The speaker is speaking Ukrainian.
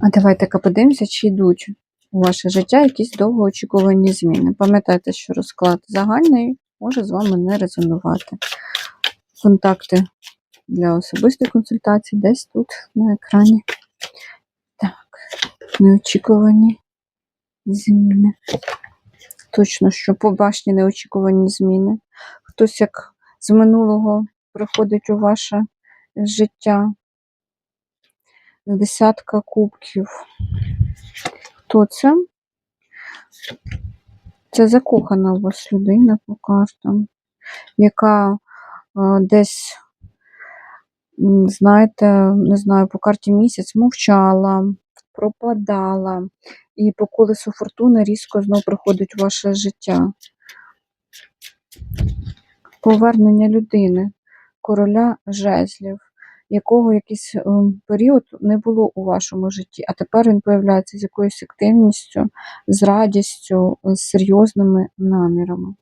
А давайте-ка подивимося, чи йдуть у ваше життя якісь довгоочікувані зміни. Пам'ятайте, що розклад загальний може з вами не резонувати. Контакти для особистої консультації десь тут на екрані. Так, неочікувані зміни. Точно, що по башні неочікувані зміни. Хтось як з минулого приходить у ваше життя. Десятка кубків. Хто це? Це закохана у вас людина по картам, яка е, десь, знаєте, не знаю, по карті місяць мовчала, пропадала, і по колесу фортуни різко знов приходить у ваше життя. Повернення людини, короля жезлів, якого якийсь е, період не було у вашому житті, а тепер він появляється з якоюсь активністю, з радістю, з серйозними намірами.